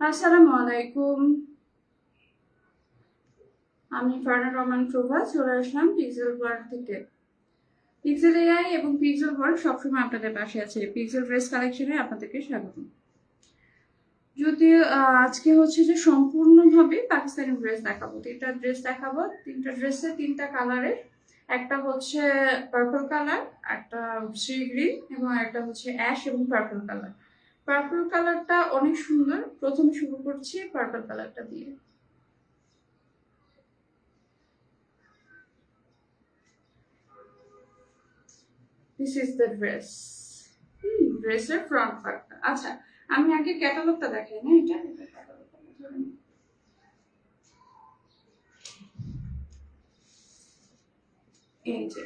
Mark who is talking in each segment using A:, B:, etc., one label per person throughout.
A: আসসালামু আলাইকুম। আমি ফারহান রহমান প্রভা, চলে আসলাম পিক্সেল ওয়ার্ল্ড থেকে। পিক্সেল এআই এবং পিক্সেল ওয়ার্ল্ড সবসময় আপনাদের পাশে আছে। পিক্সেল ড্রেস কালেকশনে আপনাদেরকে স্বাগত যদি আজকে হচ্ছে যে সম্পূর্ণভাবে পাকিস্তানি ড্রেস দেখাবো। তিনটা ড্রেস দেখাবো। তিনটা ড্রেসে তিনটা কালারের একটা হচ্ছে পার্পল কালার একটা সি গ্রিন এবং একটা হচ্ছে অ্যাশ এবং পার্পল কালার পার্পল কালারটা অনেক সুন্দর। প্রথমে শুরু করছি পার্পল কালারটা দিয়ে। দিস ইজ দ্য ড্রেস ড্রেসের ফ্রন্ট পার্টটা আচ্ছা আমি আগে ক্যাটালগটা দেখাই না এটা। এই যে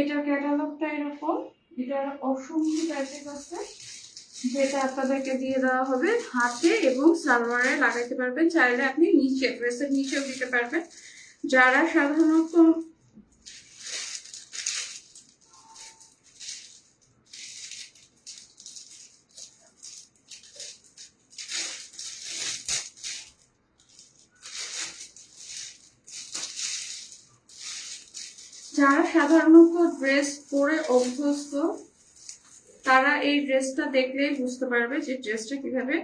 A: এটার ক্যাটালগটা এরকম। এটার অসংখ্য প্যাকেজ আছে, যেটা আপনাদেরকে দিয়ে দেওয়া হবে হাতে এবং সালোয়ারে লাগাইতে পারবেন। চাইলে আপনি নিচে ড্রেসের নিচেও দিতে পারবেন। যারা সাধারণত যারা সাধারণত ড্রেস পরে অভ্যস্ত, তারা এই ড্রেসটা দেখলেই বুঝতে পারবে যে ড্রেসটা কীভাবে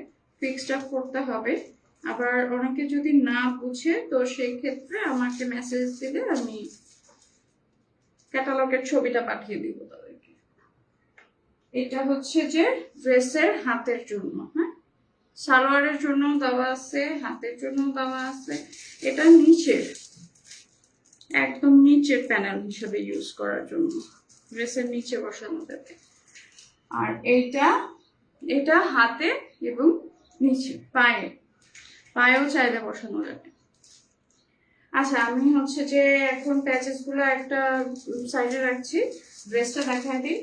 A: ফিক্সড আপ করতে হবে। আবার অনেকে যদি না বুঝে, তো সেই ক্ষেত্রে আমাকে মেসেজ দিলে আমি ক্যাটালগের ছবিটা পাঠিয়ে দিব তাদেরকে। এটা হচ্ছে যে ড্রেসের হাতের জন্য হ্যাঁ? সালোয়ারের জন্য দেওয়া আছে, হাতের জন্য দেওয়া আছে। এটা নিচের। একদম নিচে প্যানেল হিসাবে ইউজ করার জন্য ড্রেসের নিচে বসানো যাবে আর এইটা, এটা হাতে এবং নিচে, পায়ে। পায়েও চাইলে বসানো যাবে। আচ্ছা আমি হচ্ছে যে এখন প্যাচেসগুলো একটা সাইডে রাখছি ড্রেসটা দেখাই দিই।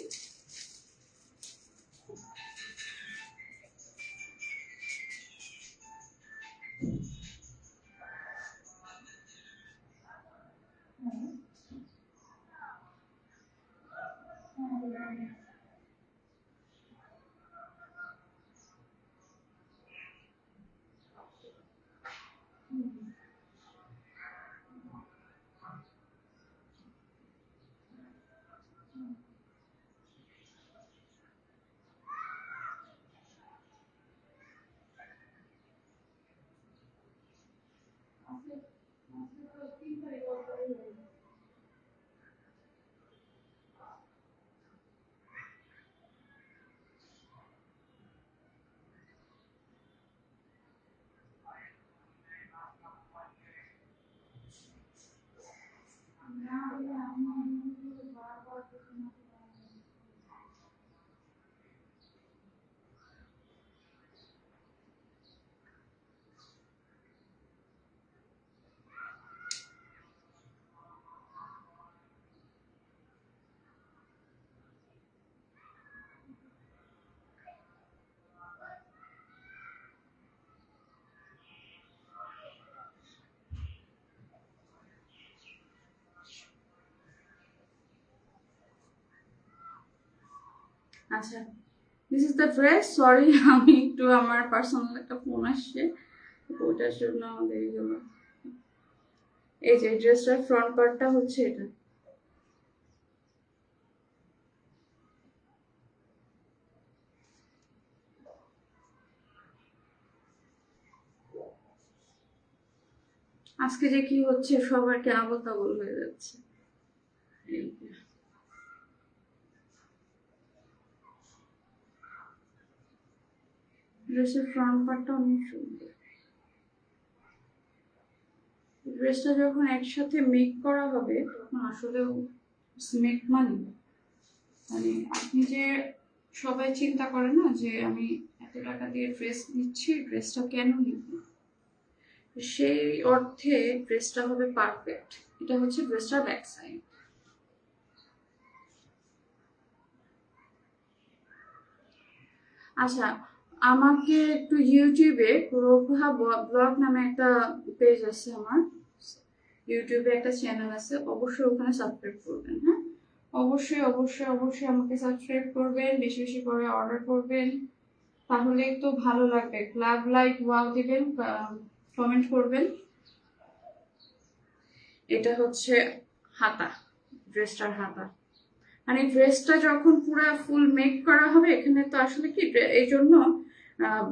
A: 是，是那个定位。আচ্ছা this is the dress sorry আমি একটু আমার পার্সোনাল একটা ফোন আসছে ওটার জন্য দেরি হলো। এই যে ড্রেসটার ফ্রন্ট পার্টটা হচ্ছে এটা। আজকে যে কি হচ্ছে সবার কি আবল তাবল হয়ে যাচ্ছে এই যে। ড্রেসের ফ্রন্ট পার্টটা অনেক সুন্দর। ড্রেসটা যখন একসাথে মেক করা হবে, তখন আসলেও স্মেক মানে মানে আপনি যে সবাই চিন্তা করে না যে আমি এত টাকা দিয়ে ড্রেস নিচ্ছি ড্রেসটা কেন নিব? সেই অর্থে ড্রেসটা হবে পারফেক্ট এটা হচ্ছে ড্রেসটার ব্যাক সাইড আচ্ছা আমাকে একটু ইউটিউবে প্রভা ব্লগ নামে একটা পেজ আছে আমার। ইউটিউবে একটা চ্যানেল আছে অবশ্যই ওখানে সাবস্ক্রাইব করবেন হ্যাঁ? অবশ্যই অবশ্যই অবশ্যই আমাকে সাবস্ক্রাইব করবেন বেশি বেশি করে অর্ডার করবেন। তাহলে তো ভালো লাগবে। লাভ লাইক ওয়াও দিবেন কমেন্ট করবেন। এটা হচ্ছে হাতা ড্রেসটার হাতা। মানে ড্রেসটা যখন পুরো ফুল মেক করা হবে এখানে তো আসলে কি এই জন্য আহ,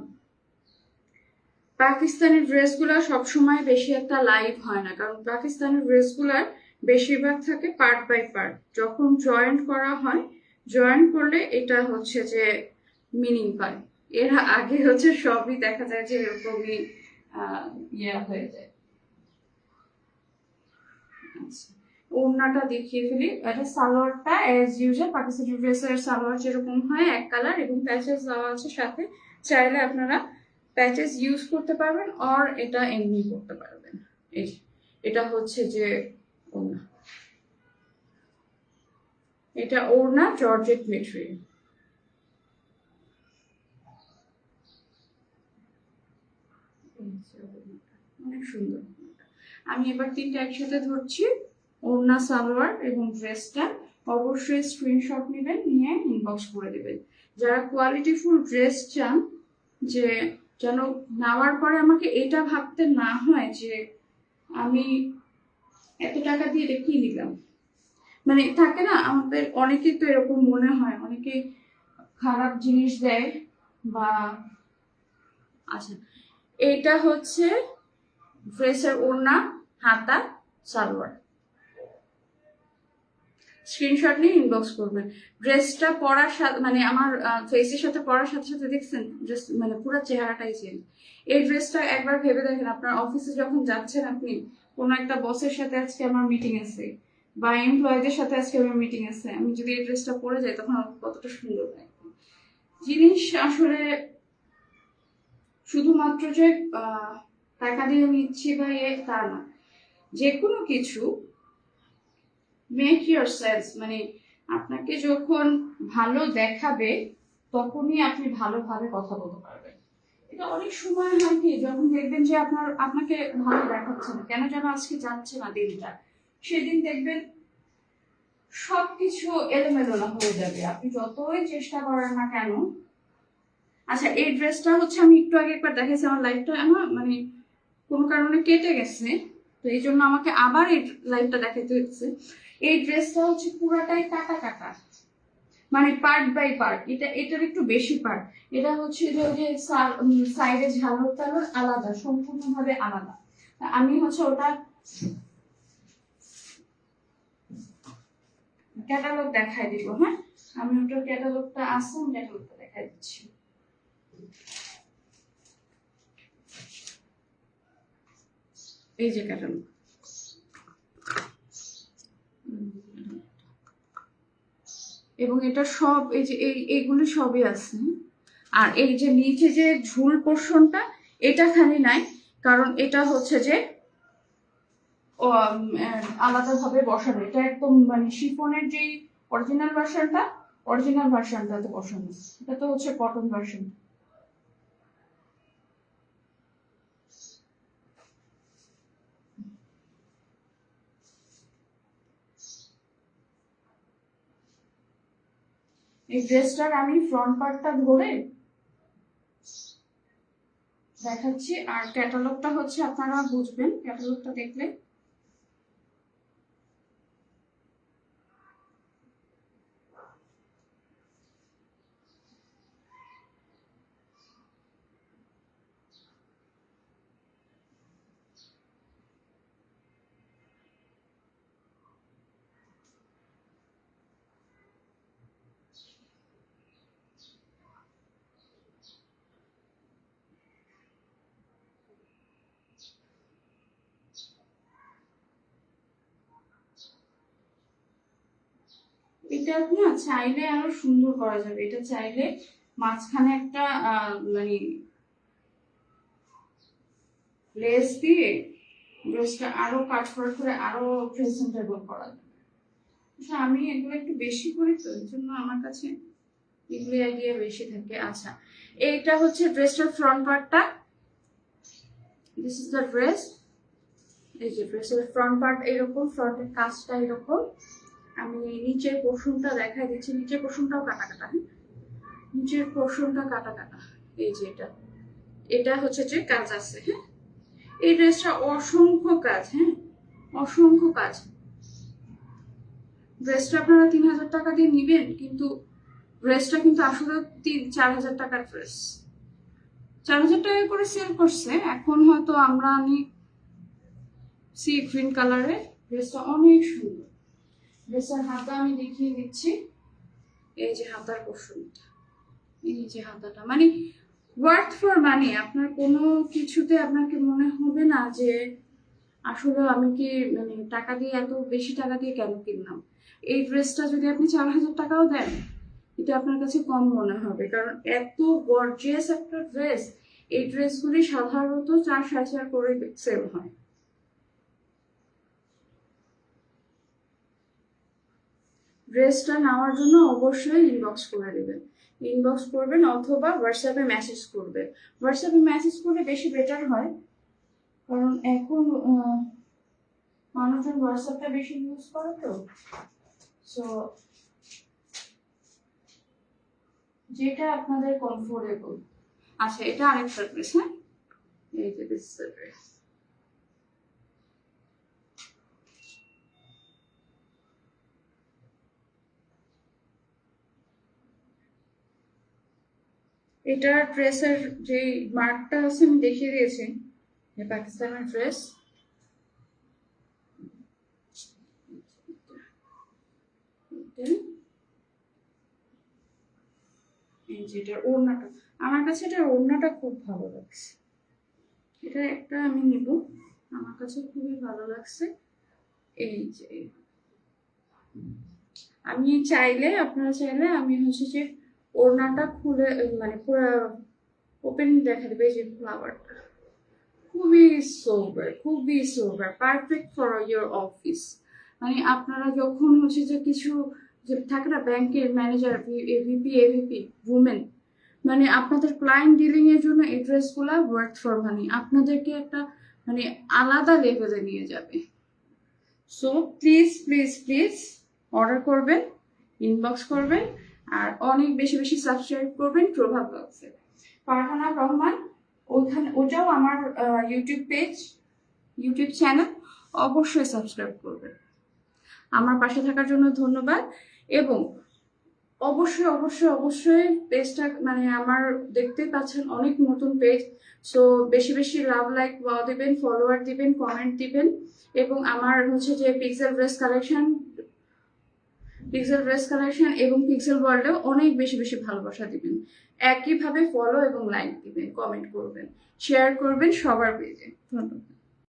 A: পাকিস্তানি ড্রেসগুলো সবসময় বেশি একটা লাইভ হয় না। কারণ পাকিস্তানি ড্রেসগুলার বেশিরভাগ থাকে পার্ট বাই পার্ট যখন জয়েন্ট করা হয় জয়েন্ট করলে এটা হচ্ছে যে মিনিং পায়। এর আগে হচ্ছে সবই দেখা যায় যে এরকমই ইয়া হয়ে যায়। আচ্ছা ওড়নাটা দেখিয়ে ফেলি। এটা সালোয়ারটা অ্যাজ ইউজুয়াল পাকিস্তানি ড্রেসের সালোয়ার যেরকম হয় এক কালার এবং প্যাচেস দেওয়া আছে সাথে। চাইলে আপনারা প্যাচেস ইউজ করতে পারবেন অর এটা এমনি করতে পারবেন। এই, এটা হচ্ছে যে ওড়না। এটা ওড়না জর্জেট মেটেরিয়াল অনেক সুন্দর আমি এবার তিনটা একসাথে ধরছি, ওড়না, সালোয়ার এবং ড্রেসটা অবশ্যই স্ক্রিনশট নেবেন, নিয়ে ইনবক্স করে দেবেন। যারা কোয়ালিটিফুল ড্রেস চান, যে যেন নেওয়ার পরে আমাকে এটা ভাবতে না হয় যে আমি এত টাকা দিয়ে এটা কি নিলাম। মানে থাকে না, আমাদের অনেকেই তো এরকম মনে হয়, অনেকে খারাপ জিনিস দেয় বা আচ্ছা এটা হচ্ছে ড্রেসের ওড়না, হাতা, সালোয়ার। স্ক্রিনশট নিয়ে ইনবক্স করবেন। ড্রেসটা পরার সাথে মানে আমার ফেসের সাথে পরার সাথে সাথে দেখছেন? ড্রেস মানে পুরো চেহারাটাই চেঞ্জ এই ড্রেসটা একবার ভেবে দেখেন, আপনার অফিসে যখন যাচ্ছেন আপনি, কোনো একটা বসের সাথে আজকে আমার মিটিং আছে, বা এমপ্লয়ীদের সাথে আজকে আমার মিটিং আছে, আমি যদি এই ড্রেসটা পরে যাই, তখন আমার কতটা সুন্দর লাগবে জিনিস আসলে শুধুমাত্র যে টাকা দিয়ে নিচ্ছি বা এ, তা না। যে কোনো কিছু মেক ইউর সেন্স মানে আপনাকে যখন ভালো দেখাবে, তখনই আপনি ভালোভাবে কথা বলতে পারবেন। এটা অনেক সময় হয় কি, যখন দেখবেন যে আপনার, আপনাকে ভালো দেখাচ্ছে না, কেন যেন আজকে যাচ্ছে না দিনটা, সেদিন দেখবেন সবকিছু এলোমেলো না হয়ে যাবে। আপনি যতই চেষ্টা করেন না কেন আচ্ছা এই ড্রেসটা হচ্ছে আমি একটু আগে একবার দেখেছি আমার লাইফটা আমার মানে কোনো কারণে কেটে গেছে, তো এই জন্য আমাকে আবার এই লাইফটা দেখাতে হচ্ছে। এই ড্রেসটা হচ্ছে পুরাটাই কাটা কাটা। মানে পার্ট বাই পার্ট এটা, এটার একটু বেশি পার্ট এটা হচ্ছে যে সাইডে ঝালর টালর আলাদা, সম্পূর্ণভাবে আলাদা। আমি হচ্ছে ওটা ক্যাটালগ দেখাই দিব হ্যাঁ? আমি ওটার ক্যাটালগটা আছে ক্যাটালগটা দেখাই দিচ্ছি। এই যে ক্যাটালগ এবং এটা সব, এই যে, এই এইগুলো সবই আছে। আর এই যে নিচে যে ঝুল পোর্শনটা, এটা খালি নাই, কারণ এটা হচ্ছে যে আলাদাভাবে বসানো। এটা একদম মানে শিফনের যে অরিজিনাল ভার্সনটা অরিজিনাল ভার্সনটাতে বসানো। এটা তো হচ্ছে কটন ভার্সন এই ড্রেসটার আমি ফ্রন্ট পার্টটা ধরে দেখাচ্ছি আর ক্যাটালগটা হচ্ছে আপনারা বুঝবেন ক্যাটালগটা দেখলে। এটা না চাইলে আরও সুন্দর করা যাবে। এটা চাইলে মাঝখানে একটা মানে লেস দিয়ে ড্রেসটা আরও কাট করে করে আরও প্রেজেন্টেবল করা যাবে। আচ্ছা, আমি এগুলো একটু বেশি করি তো এই জন্য আমার কাছে এগুলো আইডিয়া বেশি থাকে। আচ্ছা এইটা হচ্ছে ড্রেসটার ফ্রন্ট পার্টটা দিস ইজ দ্য ড্রেস এই যে ড্রেসের ফ্রন্ট পার্ট এরকম ফ্রন্টের কাজটা এরকম। আমি নিচের পোর্শনটা দেখাই দিচ্ছি। নিচের পোর্শনটাও কাটা কাটা। হ্যাঁ নিচের পোর্শনটা কাটা কাটা। এই যে এটা। এটা হচ্ছে যে কাজ আছে হ্যাঁ? এই ড্রেসটা অসংখ্য কাজ হ্যাঁ? অসংখ্য কাজ। ড্রেসটা আপনারা তিন হাজার টাকা দিয়ে নিবেন, কিন্তু ড্রেসটা কিন্তু আসলে তিন, চার হাজার টাকার ড্রেস। চার হাজার টাকা করে সেল করছে। এখন হয়তো আমরা আনি সি গ্রিন কালারের ড্রেসটা অনেক সুন্দর। ড্রেসের হাতা আমি দেখিয়ে দিচ্ছি। এই যে হাতার পোর্শনটা এই যে হাতাটা। মানে ওয়ার্থ ফর মানি আপনার কোনো কিছুতে আপনাকে মনে হবে না যে আসলে আমি কি মানে টাকা দিয়ে এত বেশি টাকা দিয়ে কেন কিনলাম? এই ড্রেসটা যদি আপনি চার হাজার টাকাও দেন এটা আপনার কাছে কম মনে হবে। কারণ এত গর্জিয়াস একটা ড্রেস এই ড্রেসগুলি সাধারণত চার সাড়ে চার করে সেল হয়। ড্রেসটা নেওয়ার জন্য অবশ্যই ইনবক্স করে দেবেন ইনবক্স করবেন অথবা হোয়াটসঅ্যাপে মেসেজ করবে। হোয়াটসঅ্যাপে মেসেজ করলে বেশি বেটার হয়। কারণ এখন মানুষজন হোয়াটসঅ্যাপটা বেশি ইউজ করে তো। সো যেটা আপনাদের কমফোর্টেবল আচ্ছা এটা আরেকটা ড্রেস হ্যাঁ এই যে ড্রেস এটা ড্রেসের যে মার্কটা আছে, আমি দেখিয়ে দিয়েছি। যে পাকিস্তানের ড্রেস এটার ওড়নাটা। আমার কাছে এটার ওড়নাটা খুব ভালো লাগছে। এটা একটা আমি নিব। আমার কাছে খুবই ভালো লাগছে। এই যে, আমি চাইলে, আপনারা চাইলে, আমি হচ্ছে যে ওড়নাটা খুলে মানে পুরো ওপেন দেখা দেবে যে ফ্লাওয়ারটা খুবই সোবার খুবই sober perfect for your office মানে আপনারা যখন হচ্ছে যে কিছু যে থাকে না, ব্যাংকের ম্যানেজার এভিপি এভিপি উমেন মানে আপনাদের ক্লায়েন্ট ডিলিং এর জন্য এই ড্রেসগুলো ওয়ার্ক ফর মানি আপনাদেরকে একটা মানে আলাদা লেভেলে নিয়ে যাবে। So please please please order করবেন ইনবক্স করবেন। আর অনেক বেশি বেশি সাবস্ক্রাইব করবেন প্রভাব ব্লগসে ফারহানা রহমান ওইখানে ওটাও আমার ইউটিউব পেজ ইউটিউব চ্যানেল অবশ্যই সাবস্ক্রাইব করবেন। আমার পাশে থাকার জন্য ধন্যবাদ এবং অবশ্যই অবশ্যই অবশ্যই পেজটা মানে আমার দেখতে পাচ্ছেন অনেক নতুন পেজ সো বেশি বেশি লাভ লাইক দিবেন ফলোয়ার দিবেন কমেন্ট দিবেন এবং আমার হচ্ছে যে pixel dress collection pixel dress collection এবং পিক্সেল ওয়ার্ল্ডেও অনেক বেশি বেশি ভালোবাসা দিবেন। একইভাবে ফলো এবং লাইক দিবেন কমেন্ট করবেন শেয়ার করবেন সবার পেজে ধন্যবাদ।